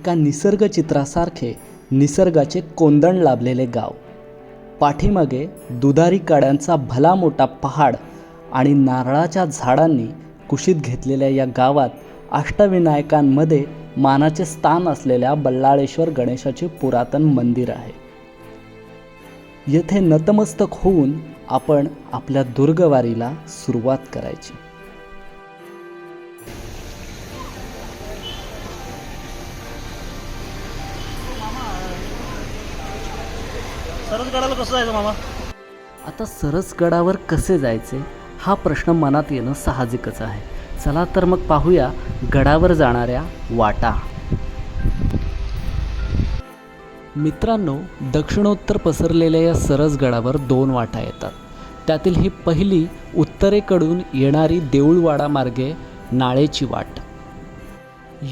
एका निसर्गचित्रासारखे निसर्गाचे कोंदण लाभलेले गाव. पाठीमागे दुधारी काड्यांचा भला मोठा पहाड आणि नारळाच्या झाडांनी कुशीत घेतलेल्या या गावात अष्टविनायकांमध्ये मानाचे स्थान असलेल्या बल्लाळेश्वर गणेशाचे पुरातन मंदिर आहे. येथे नतमस्तक होऊन आपण आपल्या दुर्गवारीला सुरुवात करायची. सरसगडाला कसं जायचं मामा? आता सरसगडावर कसे जायचे? हा प्रश्न मनात येणं साहजिकच आहे. चला तर मग पाहूया गडावर जाणाऱ्या वाटा. मित्रांनो दक्षिणोत्तर पसरलेल्या या सरसगडावर दोन वाटा येतात. त्यातील ही पहिली उत्तरेकडून येणारी देऊळवाडा मार्गे नाळेची वाट.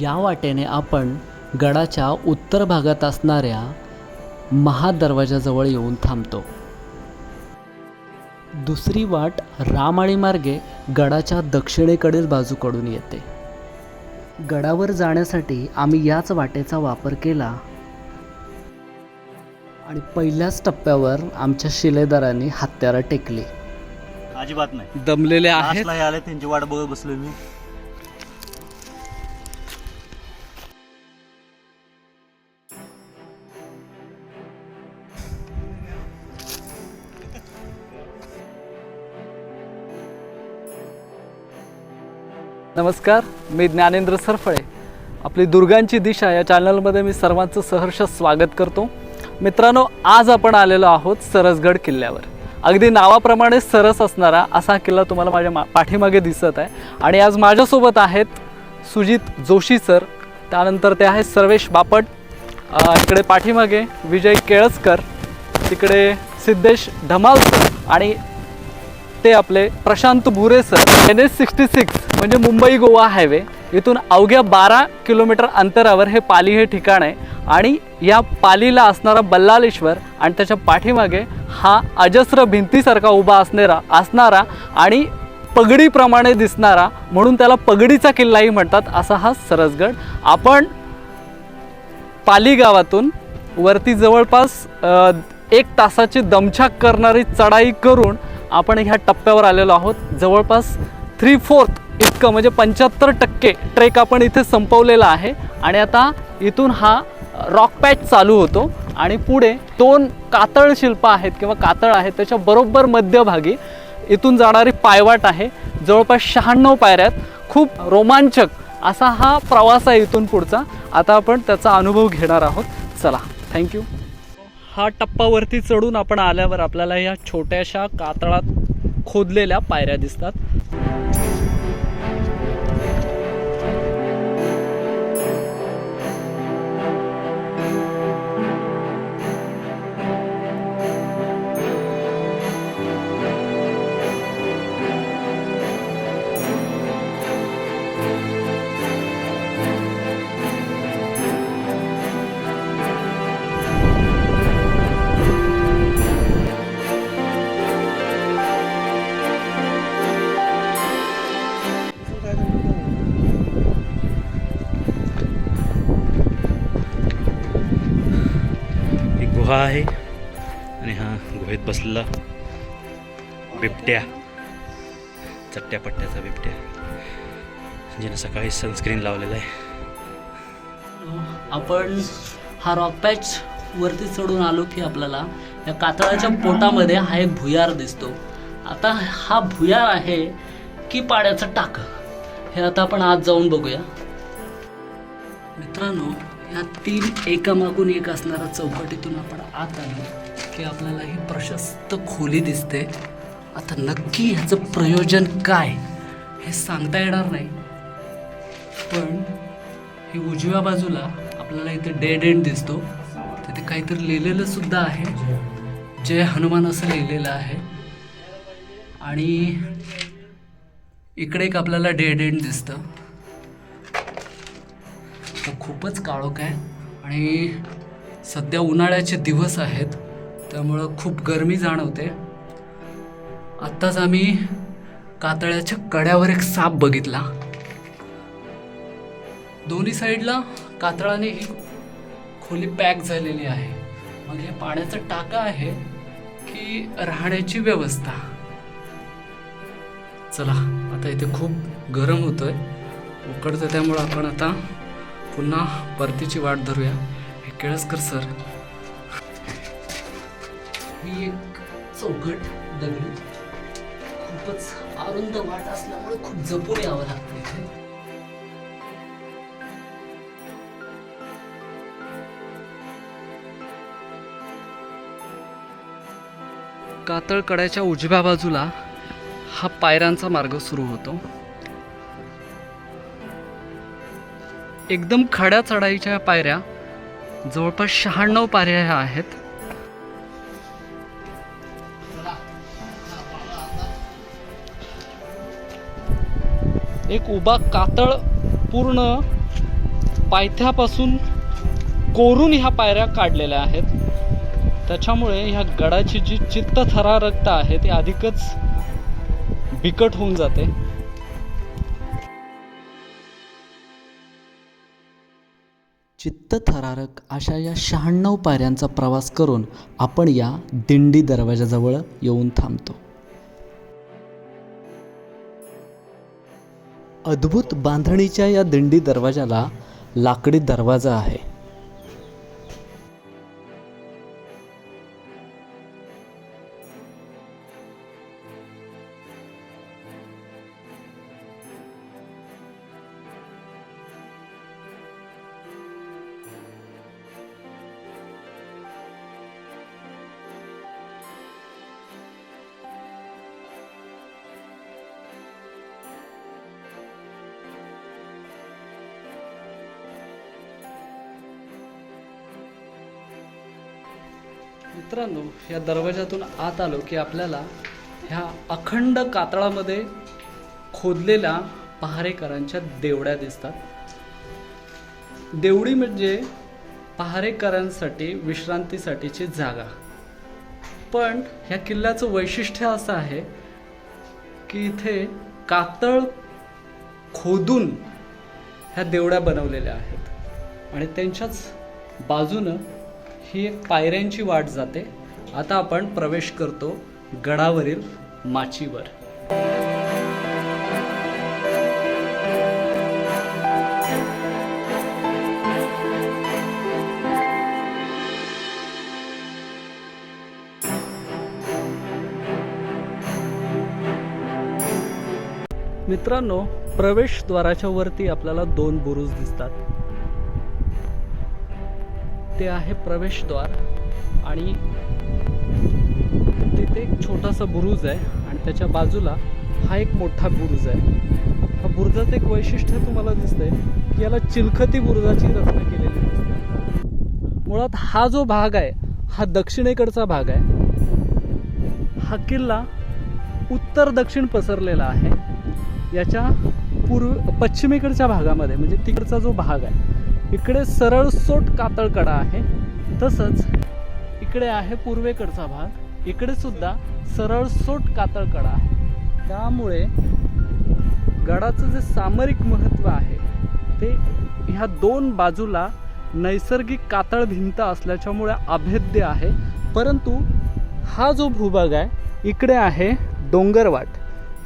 या वाटेने आपण गडाच्या उत्तर भागात असणाऱ्या महादरवाजाजवळ येऊन थांबतो. दुसरी वाट रामाळी मार्गे गडाच्या दक्षिणेकडील बाजूकडून येते. गडावर जाण्यासाठी आम्ही याच वाटेचा वापर केला. आणि पहिल्याच टप्प्यावर आमच्या शिलेदारांनी हत्यारं टेकली. अजिबात नाही. दमलेले आले त्यांची वाट बघत बसलोय मी. नमस्कार मी ज्ञानेंद्र सरफळे. आपली दुर्गांची दिशा या चॅनलमध्ये मी सर्वांचं सहर्ष स्वागत करतो. मित्रांनो आज आपण आलेलो आहोत सरसगड किल्ल्यावर. अगदी नावाप्रमाणे सरस असणारा असा किल्ला तुम्हाला माझ्या मा पाठीमागे दिसत आहे. आणि आज माझ्यासोबत आहेत सुजित जोशी सर त्यानंतर ते आहेत सर्वेश बापट इकडे पाठीमागे विजय केळसकर तिकडे सिद्धेश धमाल सर आणि ते आपले Prashant Bhure sir N S sixty six. म्हणजे मुंबई गोवा हायवे. इथून अवघ्या बारा किलोमीटर अंतरावर हे पाली हे ठिकाण आहे. आणि या पालीला असणारा बल्लालेश्वर आणि त्याच्या पाठीमागे हा अजस्र भिंतीसारखा उभा असणारा असणारा आणि पगडीप्रमाणे दिसणारा म्हणून त्याला पगडीचा किल्लाही म्हणतात असा हा सरसगड. आपण पाली गावातून वरती जवळपास एक तासाची दमछाक करणारी चढाई करून आपण ह्या टप्प्यावर आलेलो आहोत. जवळपास थ्री फोर्थ इतकं म्हणजे पंच्याहत्तर टक्के ट्रेक आपण इथे संपवलेला आहे. आणि आता इथून हा रॉक पॅच चालू होतो. आणि पुढे दोन कातळ शिल्प आहेत किंवा कातळ आहेत त्याच्या बरोबर मध्यभागी इथून जाणारी पायवाट आहे. जवळपास शहाण्णव पायऱ्यात खूप रोमांचक असा हा प्रवास आहे इथून पुढचा. आता आपण त्याचा अनुभव घेणार आहोत. चला थँक्यू हा टप्पावरती चढून आपण आल्यावर आपल्याला या छोट्याशा कातळात खोदलेल्या पायऱ्या दिसतात. गुहा आहे. आणि हा गुहेत बसलेला बिबट्या चट्ट्या पट्ट्याचा बिबट्या. ज्यानं सकाळी सनस्क्रीन लावलेला आहे. आपण हा रॉक पॅच वरती चढून आलो की आपल्याला या कातळाच्या पोटामध्ये हा एक भुयार दिसतो. आता हा भुयार आहे की पाण्याचं टाक. हे आता आपण आज जाऊन बघूया. मित्रांनो या तीन एकामागून एक असणाऱ्या चौकटीतून आपण आत आलो की आपल्याला ही प्रशस्त खोली दिसते. आता नक्की ह्याचं प्रयोजन काय हे सांगता येणार नाही. पण ही उजव्या बाजूला आपल्याला इथे डेड एंड दिसतो. तिथे काहीतरी लिहिलेलं सुद्धा आहे. जय हनुमान असं लिहिलेलं आहे. आणि इकडे एक आपल्याला डेड एंड दिसतं. तर खूपच काळोख आहे. आणि सध्या उन्हाळ्याचे दिवस आहेत त्यामुळं खूप गरमी जाणवते. आत्ताच आम्ही कातळ्याच्या कड्यावर एक साप बघितला. दोन्ही साईडला कातळाने ही खोली पॅक झालेली आहे. मग हे पाण्याचं टाका आहे की राहण्याची व्यवस्था. चला आता इथे खूप गरम होतोय. उकडतं त्यामुळं आपण आता पुन्हा परतीची वाट धरूया. हे केळसकर सर. ही एक चौघट दगडी. खूपच अरुंद वाट असल्यामुळे खूप जपून यावं लागतं इथे. कातळकड्याच्या उजव्या बाजूला हा पायऱ्यांचा मार्ग सुरू होतो. एकदम खड्या चढाईच्या पायऱ्या जवळपास शहाण्णव पायऱ्या ह्या आहेत. एक उभा कातळ पूर्ण पायथ्यापासून कोरून ह्या पायऱ्या काढलेल्या आहेत. त्याच्यामुळे ह्या गडाची जी चित्त थरारकता आहे ती अधिकच बिकट होऊन जाते. चित्तथरारक अशा या शहाण्णव पायऱ्यांचा प्रवास करून आपण या दिंडी दरवाजाजवळ येऊन थांबतो. अद्भुत बांधणीच्या या दिंडी दरवाजाला लाकडी दरवाजा आहे. मित्रांनो या दरवाजातून आत आलो की आपल्याला ह्या अखंड कातळामध्ये खोदलेल्या पहारेकरांच्या देवड्या दिसतात. देवडी म्हणजे पहारेकरांसाठी विश्रांतीसाठीची जागा. पण ह्या किल्ल्याचं वैशिष्ट्य असं आहे की इथे कातळ खोदून ह्या देवड्या बनवलेल्या आहेत. आणि त्यांच्याच बाजूनं ही एक पायऱ्यांची वाट जाते. आता आपण प्रवेश करतो गडावरील माचीवर. मित्रांनो प्रवेशद्वाराच्या वरती आपल्याला दोन बुरुज दिसतात. ते आहे प्रवेशद्वार आणि तिथे एक छोटासा बुरुज आहे आणि त्याच्या बाजूला हा एक मोठा बुरुज आहे. हा बुरुजाचं एक वैशिष्ट्य तुम्हाला दिसतंय की याला चिलखती बुरुजाची रचना केलेली दिसते. मुळात हा जो भाग आहे हा दक्षिणेकडचा भाग आहे. हा किल्ला उत्तर दक्षिण पसरलेला आहे. याच्या पूर्व पश्चिमेकडच्या भागामध्ये म्हणजे तिकडचा जो भाग आहे इकडे सरळसोट कातळकडा आहे तसंच इकडे आहे पूर्वेकडचा भाग इकडे सुद्धा सरळसोट कातळकडा आहे. त्यामुळे गडाचं जे सामरिक महत्त्व आहे ते ह्या दोन बाजूला नैसर्गिक कातळ भिंत असल्याच्यामुळे अभेद्य आहे. परंतु हा जो भूभाग आहे इकडे आहे डोंगरवाट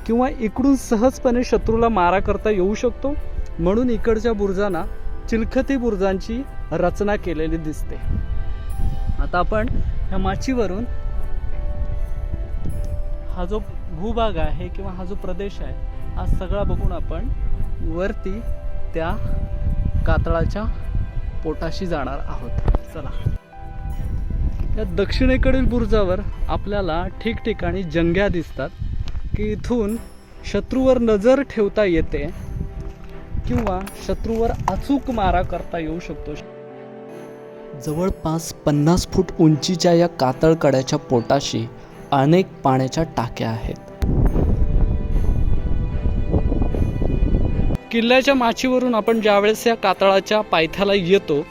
किंवा इकडून सहजपणे शत्रूला मारा करता येऊ शकतो म्हणून इकडच्या बुरुजांना चिलखती बुरुजांची रचना केलेली दिसते. आता आपण ह्या माचीवरून हा जो भूभाग आहे किंवा हा जो प्रदेश आहे हा सगळा बघून आपण वरती त्या कातळाच्या पोटाशी जाणार आहोत. चला. या दक्षिणेकडील बुरुजावर आपल्याला ठिकठिकाणी जंग्या दिसतात की इथून शत्रूवर नजर ठेवता येते किंवा शत्रूवर अचूक मारा करता येऊ शकतो. जवळपास पन्नास फूट उंचीच्या या कातळकड्याच्या पोटाशी अनेक पाण्याच्या टाक्या आहेत. किल्ल्याच्या माचीवरून आपण ज्यावेळेस या कातळाच्या पायथ्याला येतो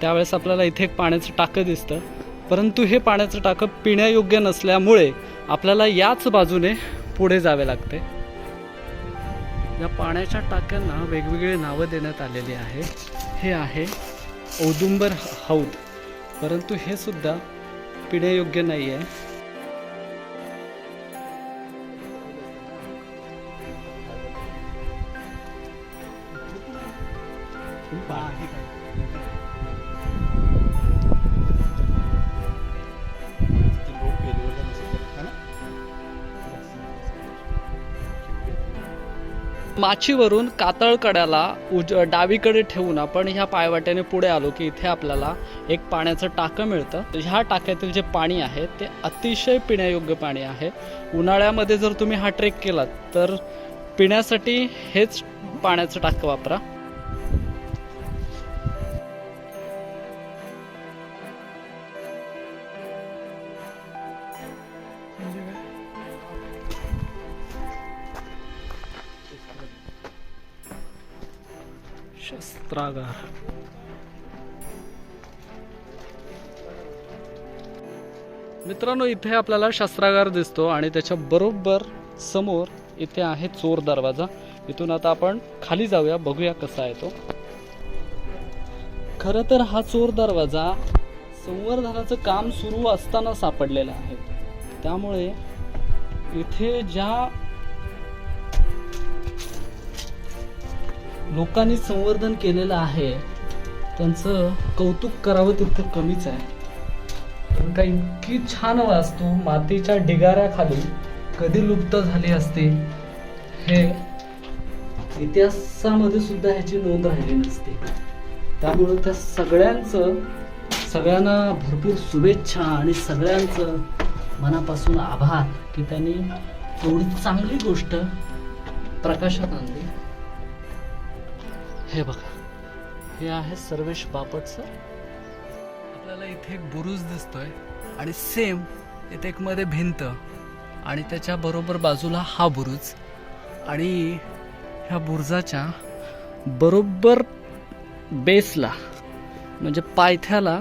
त्यावेळेस आपल्याला इथे एक पाण्याचं टाकं दिसतं. परंतु हे पाण्याचं टाकं पिण्यायोग्य नसल्यामुळे आपल्याला याच बाजूने पुढे जावे लागते. या पाण्याच्या टाक्यांना वेगवेगळे नावं देण्यात आलेली आहे. हे आहे औदुंबर हौद. परंतु हे सुद्धा पिण्यायोग्य नाही आहे माचीवरून कातळकड्याला उज डावीकडे ठेवून आपण ह्या पायवाट्याने पुढे आलो की इथे आपल्याला एक पाण्याचं टाकं मिळतं. तर ह्या टाक्यातील जे पाणी आहे ते अतिशय पिण्यायोग्य पाणी आहे. उन्हाळ्यामध्ये जर तुम्ही हा ट्रेक केलात तर पिण्यासाठी हेच पाण्याचं टाकं वापरा. शस्त्रागार मित्रांनो इथे आपल्याला शस्त्रागार दिसतो आणि त्याच्या बरोबर समोर इथे आहे चोर दरवाजा. इथून आता आपण खाली जाऊया बघूया कसा आहे तो. खरं तर हा चोर दरवाजा संवर्धनाचं काम सुरू असताना सापडलेला आहे. त्यामुळे इथे ज्या लोकांनी संवर्धन केलेलं आहे. त्यांचं कौतुक करावं तितकं कमीच आहे. का इतकी छान वास्तू मातीच्या ढिगाऱ्याखाली कधी लुप्त झाली असते हे इतिहासामध्ये सुद्धा ह्याची नोंद राहिली नसते. त्यामुळं त्या सगळ्यांचं सगळ्यांना भरपूर शुभेच्छा आणि सगळ्यांचं मनापासून आभार की त्यांनी एवढी चांगली गोष्ट प्रकाशात आणली. हे बघा. हे आहे सर्वेश बापट सर आपल्याला इथे एक बुरुज दिसतोय आणि सेम इथे एक मध्ये भिंत आणि त्याच्या बरोबर बाजूला हा बुरुज आणि ह्या बुरुजाच्या बरोबर बेसला म्हणजे पायथ्याला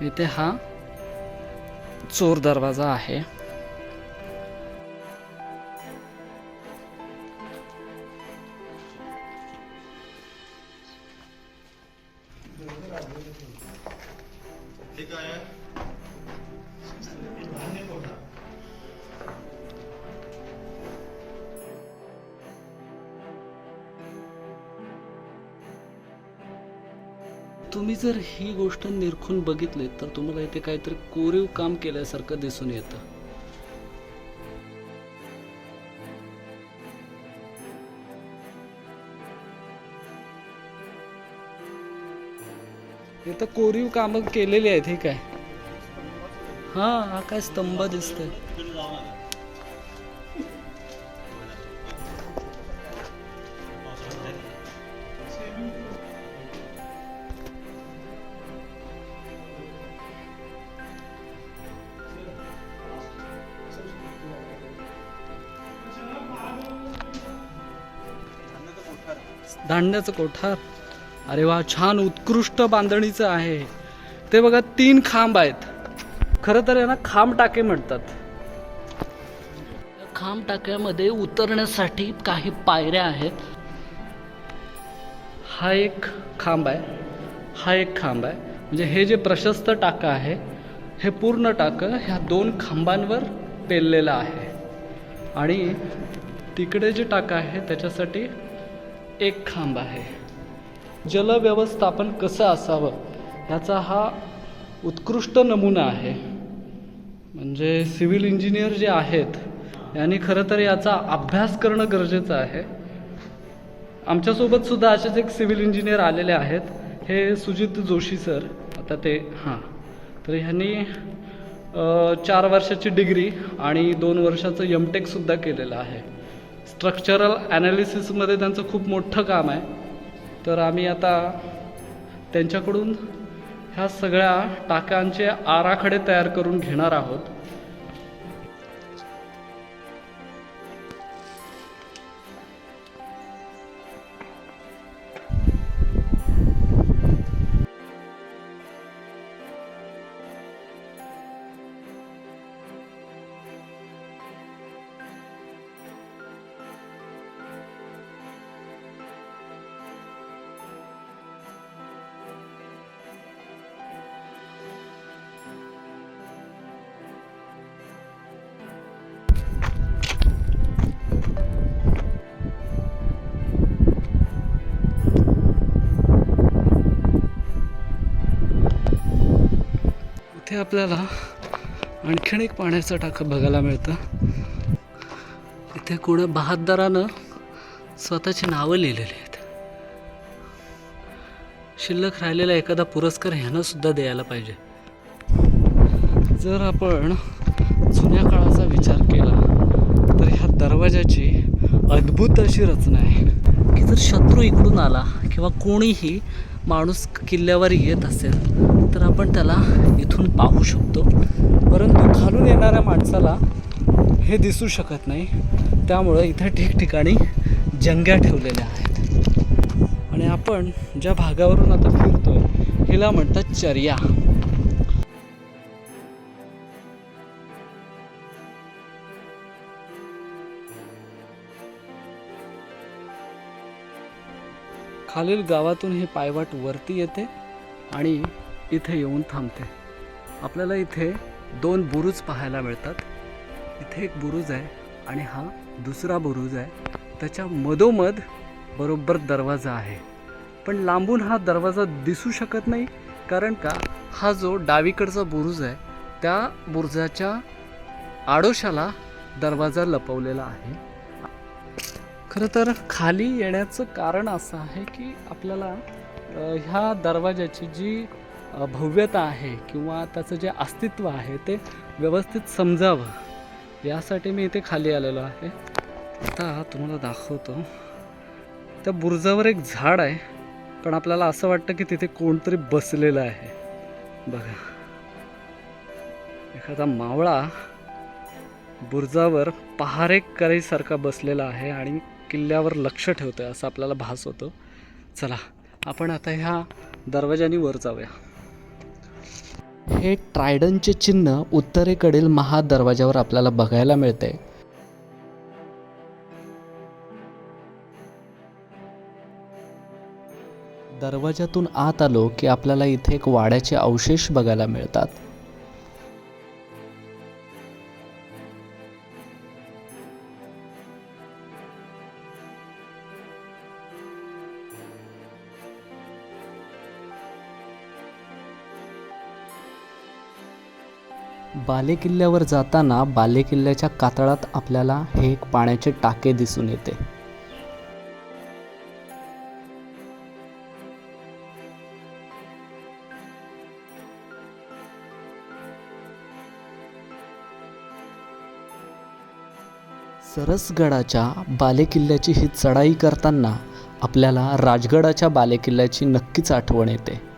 इथे हा चोर दरवाजा आहे. जर ही गोष्ट निरखून बघितली तर तुम्हाला इथे काहीतरी कोरीव काम केल्यासारखं दिसून येतं. इथं कोरीव कामं केलेली आहेत हे काय? हा हा काय स्तंभ दिसतोय. धान्याचं कोठार. अरे वा छान उत्कृष्ट बांधणीचं आहे. ते बघा तीन खांब आहेत. खरं तर यांना खांब टाके म्हणतात. खांब टाक्यामध्ये उतरण्यासाठी काही पायऱ्या आहेत. हा एक खांब आहे. हा एक खांब आहे. म्हणजे हे जे प्रशस्त टाकं आहे हे पूर्ण टाकं ह्या दोन खांबांवर पेललेलं आहे. आणि तिकडे जे टाकं आहे त्याच्यासाठी एक खांब आहे. जलव्यवस्थापन कसं असावं ह्याचा हा उत्कृष्ट नमुना आहे. म्हणजे सिव्हिल इंजिनियर जे आहेत यांनी खरं तर याचा अभ्यास करणं गरजेचं आहे. आमच्यासोबत सुद्धा असेच एक सिव्हिल इंजिनियर आलेले आहेत. हे सुजित जोशी सर. आता ते हां. तर ह्यांनी चार वर्षाची डिग्री आणि दोन वर्षाचं एम टेकसुद्धा केलेलं आहे. स्ट्रक्चरल ॲनालिसिसमध्ये त्यांचं खूप मोठं काम आहे. तर आम्ही आता त्यांच्याकडून ह्या सगळ्या टाक्यांचे आराखडे तयार करून घेणार आहोत. इथे आपल्याला. आणखीन एक पाण्याचं टाकं बघायला मिळतं. इथे कोणा बहादरानं स्वतःची नावं लिहिलेली आहेत. शिल्लक राहिलेला एखादा पुरस्कार ह्यानं सुद्धा द्यायला पाहिजे. जर आपण जुन्या काळाचा विचार केला तर ह्या दरवाजाची अद्भुत अशी रचना आहे. की जर शत्रू इकडून आला किंवा कोणीही माणूस किल्ल्यावर येत असेल तर आपण त्याला इथून पाहू शकतो. परंतु खालून येणाऱ्या माणसाला हे दिसू शकत नाही. त्यामुळं इथे ठिकठिकाणी जंग्या ठेवलेल्या आहेत. आणि आपण ज्या भागावरून आता फिरतोय हिला म्हणतात चर्या. खालील गावातून हे पायवाट वरती येते आणि इथे येऊन थांबते. आपल्याला इथे दोन बुरुज पाहायला मिळतात. इथे एक बुरुज आहे आणि हा दुसरा बुरुज आहे. त्याच्या मधोमध बरोबर दरवाजा आहे. पण लांबून हा दरवाजा दिसू शकत नाही कारण का? हा जो डावीकडचा बुरुज आहे त्या बुरुजाच्या आडोशाला दरवाजा लपवलेला आहे. खरं तर खाली येण्याचं कारण असं आहे की आपल्याला ह्या दरवाजाची जी भव्यता आहे किंवा त्याचं जे अस्तित्व आहे ते व्यवस्थित समजावं. यासाठी मी इथे खाली आलेलो आहे. आता तुम्हाला दाखवतो. त्या बुरुजावर एक झाड आहे पण आपल्याला असं वाटतं की तिथे कोणतरी बसलेलं आहे. बघा. एखादा मावळा बुरुजावर पहारेकरीसारखा बसलेला आहे आणि किल्ल्यावर लक्ष ठेवतो आहे असं आपल्याला भास होतो. चला आपण आता ह्या दरवाजानी वर जाऊया. हे ट्रायडनचे चिन्ह उत्तरेकडील महादरवाजावर आपल्याला बघायला मिळते दरवाजातून आत आलो की आपल्याला इथे एक वाड्याचे अवशेष बघायला मिळतात. बालेकिल्ल्यावर जाताना बालेकिल्ल्याच्या कातळात आपल्याला हे एक पाण्याचे टाके दिसून येते. सरसगडाच्या बालेकिल्ल्याची ही चढाई करताना आपल्याला राजगडाच्या बालेकिल्ल्याची नक्कीच आठवण येते.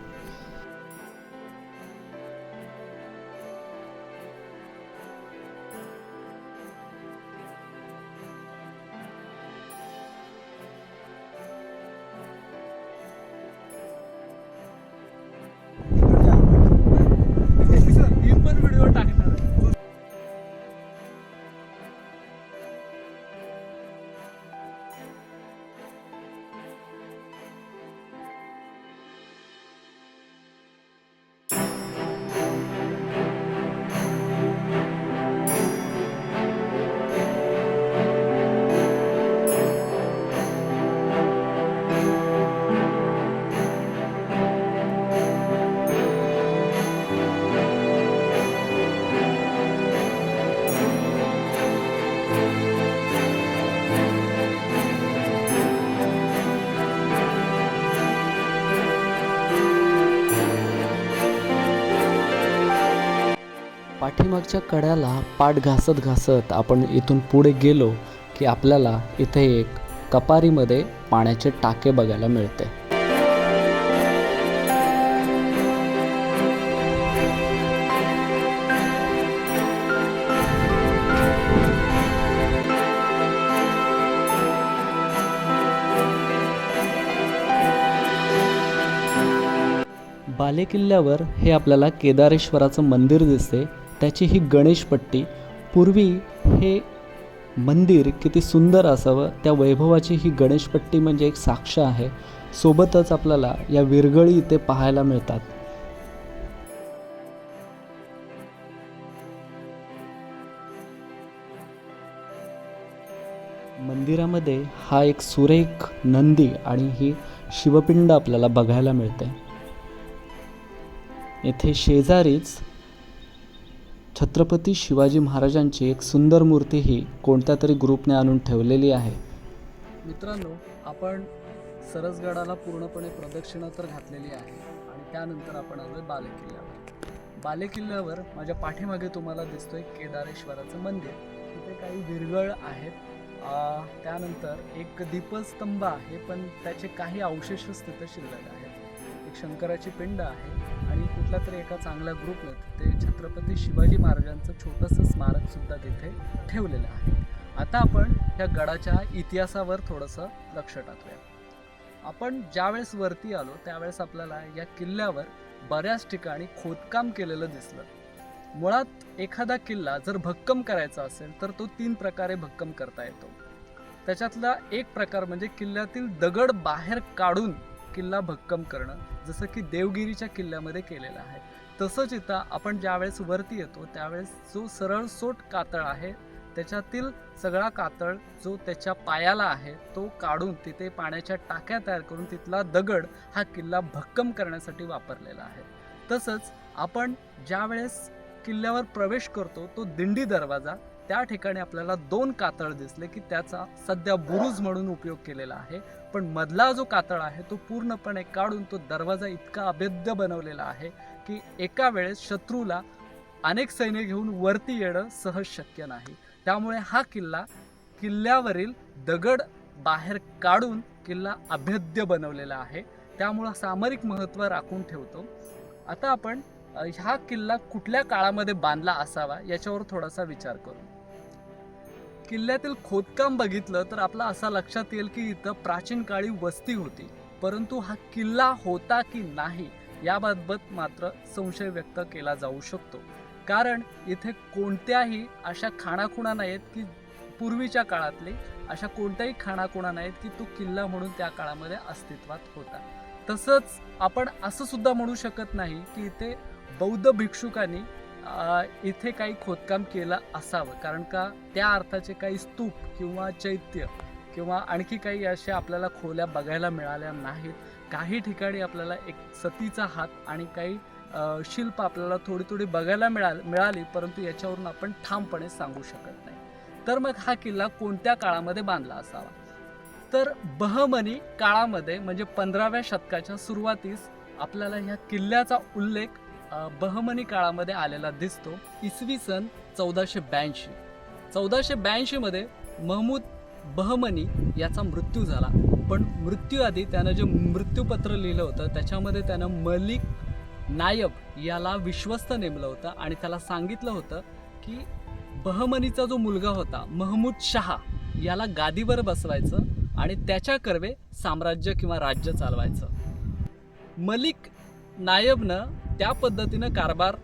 पाठीमागच्या कड्याला पाठ घासत घासत आपण इथून पुढे गेलो की आपल्याला इथे एक कपारीमध्ये पाण्याचे टाके बघायला मिळते. बालेकिल्ल्यावर हे आपल्याला केदारेश्वराचं मंदिर दिसते. त्याची ही गणेशपट्टी पूर्वी हे मंदिर किती सुंदर असावं त्या वैभवाची ही गणेशपट्टी म्हणजे एक साक्ष आहे. सोबतच आपल्याला या विरगळी इथे पाहायला मिळतात. मंदिरामध्ये हा एक सुरेख नंदी आणि ही शिवपिंड आपल्याला बघायला मिळते. येथे शेजारीच छत्रपती शिवाजी महाराजांची एक सुंदर मूर्ती ही कोणत्या तरी ग्रुपने आणून ठेवलेली आहे. मित्रांनो आपण सरसगडाला पूर्णपणे प्रदक्षिणा तर घातलेली आहे आणि त्यानंतर आपण आलोय बालेकिल्ल्यावर. बालेकिल्ल्यावर माझ्या पाठीमागे तुम्हाला दिसतोय केदारेश्वराचं मंदिर. तिथे काही विरगळ आहेत. त्यानंतर एक दीपस्तंभ आहे पण त्याचे काही अवशेषच तिथं शिल्लक आहेत. एक शंकराची पिंड आहे आणि कुठला तरी एका चांगल्या ग्रुपने ते छत्रपती शिवाजी महाराजांचं छोटंसं स्मारक सुद्धा तिथे ठेवलेलं आहे. आता आपण ह्या गडाच्या इतिहासावर थोडंसं लक्ष टाकूया. आपण ज्यावेळेस वरती आलो त्यावेळेस आपल्याला या किल्ल्यावर बऱ्याच ठिकाणी खोदकाम केलेलं दिसलं. मुळात एखादा किल्ला जर भक्कम करायचा असेल तर तो तीन प्रकारे भक्कम करता येतो. त्याच्यातला एक प्रकार म्हणजे किल्ल्यातील दगड बाहेर काढून किल्ला भक्कम करणं जसं की देवगिरीच्या किल्ल्यामध्ये केलेलं आहे. तसंच इथं आपण ज्यावेळेस वरती येतो त्यावेळेस जो सरळ सोट कातळ आहे त्याच्यातील सगळा कातळ जो त्याच्या पायाला आहे तो काढून तिथे पाण्याच्या टाक्या तयार करून तिथला दगड हा किल्ला भक्कम करण्यासाठी वापरलेला आहे. तसंच आपण ज्यावेळेस किल्ल्यावर प्रवेश करतो तो दिंडी दरवाजा त्या ठिकाणी आपल्याला दोन कातळ दिसले की त्याचा सध्या बुरुज म्हणून उपयोग केलेला आहे. पण मधला जो कातळ आहे तो पूर्णपणे काढून तो दरवाजा इतका अभेद्य बनवलेला आहे की एका वेळेस शत्रूला अनेक सैन्य घेऊन वरती येणं सहज शक्य नाही. त्यामुळे हा किल्ला किल्ल्यावरील दगड बाहेर काढून किल्ला अभेद्य बनवलेला आहे. त्यामुळं सामरिक महत्त्व राखून ठेवतो. आता आपण हा किल्ला कुठल्या काळामध्ये बांधला असावा याच्यावर थोडासा विचार करू. किल्ल्यातील खोदकाम बघितलं तर आपला असा लक्षात येईल की इथं प्राचीन काळी वस्ती होती. परंतु हा किल्ला होता की नाही याबाबत मात्र संशय व्यक्त केला जाऊ शकतो. कारण इथे कोणत्याही अशा खाणाखुणा नाहीत की पूर्वीच्या काळातले अशा कोणत्याही खाणाखुणा नाहीत की तो किल्ला म्हणून त्या काळामध्ये अस्तित्वात होता. तसंच आपण असं सुद्धा म्हणू शकत नाही की इथे बौद्ध भिक्षुकांनी इथे काही खोदकाम केलं असावं. कारण का त्या अर्थाचे काही स्तूप किंवा चैत्य किंवा आणखी काही अशा आपल्याला खोल्या बघायला मिळाल्या नाहीत. काही ठिकाणी आपल्याला एक सतीचा हात आणि काही शिल्प आपल्याला थोडी थोडी बघायला मिळाल मिळाली परंतु याच्यावरून आपण ठामपणे सांगू शकत नाही. तर मग हा किल्ला कोणत्या काळामध्ये बांधला असावा? तर बहमनी काळामध्ये म्हणजे पंधराव्या शतकाच्या सुरुवातीस आपल्याला ह्या किल्ल्याचा उल्लेख बहमनी काळामध्ये आलेला दिसतो. इसवी सन चौदाशे ब्याऐंशी. चौदाशे ब्याऐंशीमध्ये महमूद बहमनी याचा मृत्यू झाला. पण मृत्यूआधी त्यानं जे मृत्यूपत्र लिहिलं होतं त्याच्यामध्ये त्यानं मलिक नायब याला विश्वस्त नेमलं होतं आणि त्याला सांगितलं होतं की बहमनीचा जो मुलगा होता महमूद शहा याला गादीवर बसवायचं आणि त्याच्या कर्वे साम्राज्य किंवा राज्य चालवायचं. मलिक नायबनं त्या पद्धतीनं कारभार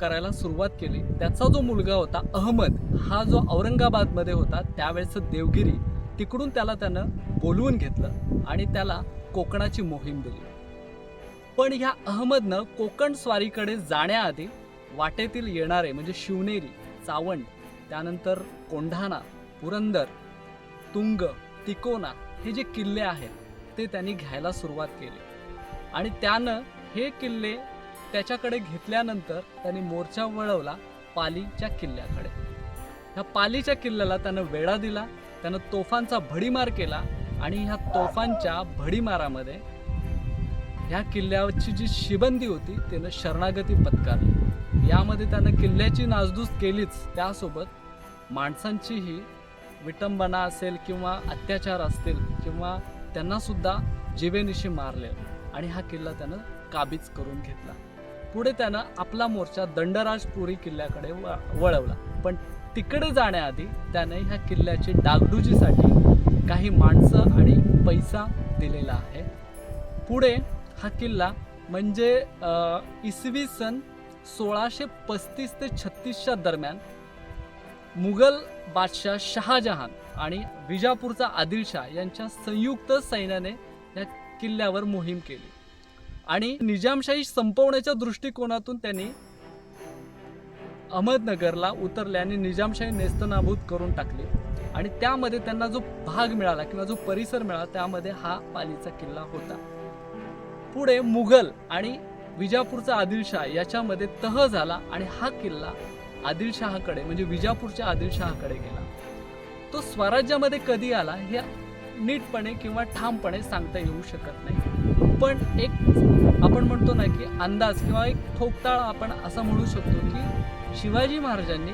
करायला सुरुवात केली. त्याचा जो मुलगा होता अहमद हा जो औरंगाबादमध्ये होता त्यावेळेचं देवगिरी तिकडून त्याला त्यानं बोलवून घेतलं आणि त्याला कोकणाची मोहीम दिली. पण ह्या अहमदनं कोकण स्वारीकडे जाण्याआधी वाटेतील येणारे म्हणजे शिवनेरी चावंड त्यानंतर कोंढाणा पुरंदर तुंग तिकोना हे जे किल्ले आहेत ते त्यांनी घ्यायला सुरुवात केली. आणि त्यानं हे किल्ले त्याच्याकडे घेतल्यानंतर त्यांनी मोर्चा वळवला पालीच्या किल्ल्याकडे. ह्या पालीच्या किल्ल्याला त्यानं वेढा दिला त्यानं तोफांचा भडीमार केला आणि ह्या तोफांच्या भडीमारामध्ये ह्या किल्ल्याची जी शिबंदी होती त्यानं शरणागती पत्कारली. यामध्ये त्यानं किल्ल्याची नासधूस केलीच. त्यासोबत माणसांचीही विटंबना असेल किंवा अत्याचार असतील किंवा त्यांनासुद्धा जीवेनिशी मारले आणि हा किल्ला त्यानं काबीज करून घेतला. पुढे त्यानं आपला मोर्चा दंडराजपुरी किल्ल्याकडे व- वळवला. पण तिकडे जाण्याआधी त्याने ह्या किल्ल्याची डागडुजीसाठी काही माणसं आणि पैसा दिलेला आहे. पुढे हा किल्ला म्हणजे इसवी सन सोळाशे पस्तीस ते छत्तीसच्या दरम्यान मुघल बादशाह शहाजहान आणि विजापूरचा आदिलशाह यांच्या संयुक्त सैन्याने या किल्ल्यावर मोहीम केली. आणि निजामशाही संपवण्याच्या दृष्टिकोनातून त्यांनी अहमदनगरला उतरले आणि निजामशाही नेस्तनाबूत करून टाकली. आणि त्यामध्ये त्यांना जो भाग मिळाला किंवा जो परिसर मिळाला त्यामध्ये हा पालीचा किल्ला होता. पुढे मुघल आणि विजापूरचा आदिलशाह याच्यामध्ये तह झाला आणि हा किल्ला आदिलशहाकडे म्हणजे विजापूरच्या आदिलशहाकडे गेला. तो स्वराज्यामध्ये कधी आला हे नीटपणे किंवा ठामपणे सांगता येऊ शकत नाही. पण एक आपण म्हणतो ना की अंदाज किंवा एक ठोकताळ आपण असं म्हणू शकतो की शिवाजी महाराजांनी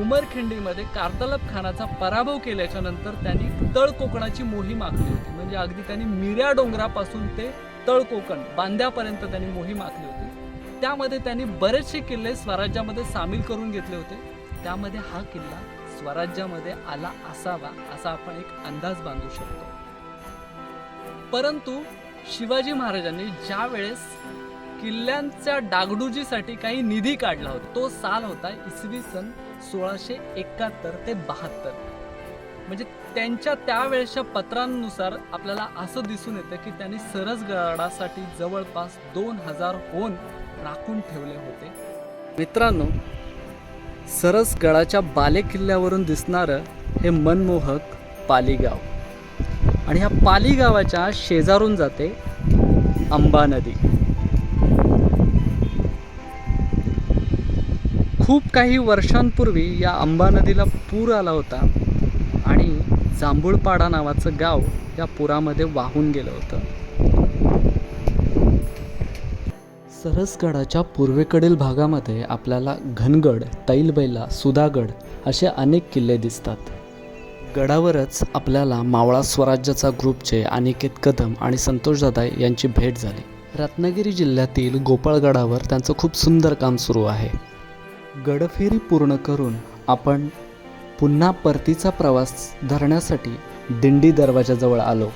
उमरखिंडीमध्ये कार्तलब खानाचा पराभव केल्याच्यानंतर त्यांनी तळ कोकणाची मोहीम आखली होती. म्हणजे अगदी त्यांनी मिऱ्या डोंगरापासून ते तळ कोकण बांद्यापर्यंत त्यांनी मोहीम आखली होती. त्यामध्ये त्यांनी बरेचसे किल्ले स्वराज्यामध्ये सामील करून घेतले होते. त्यामध्ये हा किल्ला स्वराज्यामध्ये आला असावा असा आपण एक अंदाज बांधू शकतो. परंतु शिवाजी महाराजांनी ज्या वेळेस किल्ल्यांच्या डागडुजीसाठी काही निधी काढला होता तो साल होता इसवी सन सोळाशे एकाहत्तर ते बहात्तर. म्हणजे त्यांच्या त्यावेळेच्या पत्रांनुसार आपल्याला असं दिसून येतं की त्यांनी सरसगडासाठी जवळपास दोन हजार होन राखून ठेवले होते. मित्रांनो सरसगडाच्या बाले किल्ल्यावरून दिसणारं हे मनमोहक पालीगाव. आणि ह्या पालीगावाच्या शेजारून जाते अंबा नदी. खूप काही वर्षांपूर्वी या अंबा नदीला पूर आला होता आणि जांभूळपाडा नावाचं गाव या पुरामध्ये वाहून गेलं होतं. सरसगडाच्या पूर्वेकडील भागामध्ये आपल्याला घनगड तैलबैला सुधागड असे अनेक किल्ले दिसतात. गडावरच आपल्याला मावळा स्वराज्याचा ग्रुपचे अनिकेत कदम आणि संतोष दादा यांची भेट झाली. रत्नागिरी जिल्ह्यातील गोपाळगडावर त्यांचं खूप सुंदर काम सुरू आहे. गडफेरी पूर्ण करून आपण पुन्हा परतीचा प्रवास धरण्यासाठी दिंडी दरवाजाजवळ आलो.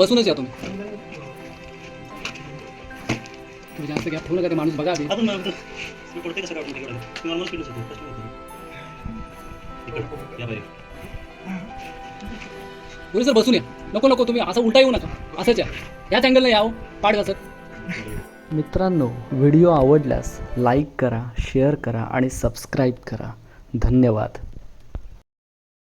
बसूनच या तुम्ही. तुम्ही जास्त गॅप ठेवू नका ते माणूस बघा आधी. अजून नाही, अजून. मी पडते कसं काढून तिकडे? मी नॉर्मल स्पीडच होतो प्रश्न होतो इकडे या बाहेर. बोलू सर बसून या. नको नको तुम्ही असं उलटा येऊ नका. असंच या. याच अँगलला याव पाठ घासत मित्रांनो व्हिडिओ आवडल्यास लाईक करा शेअर करा आणि सबस्क्राईब करा. धन्यवाद.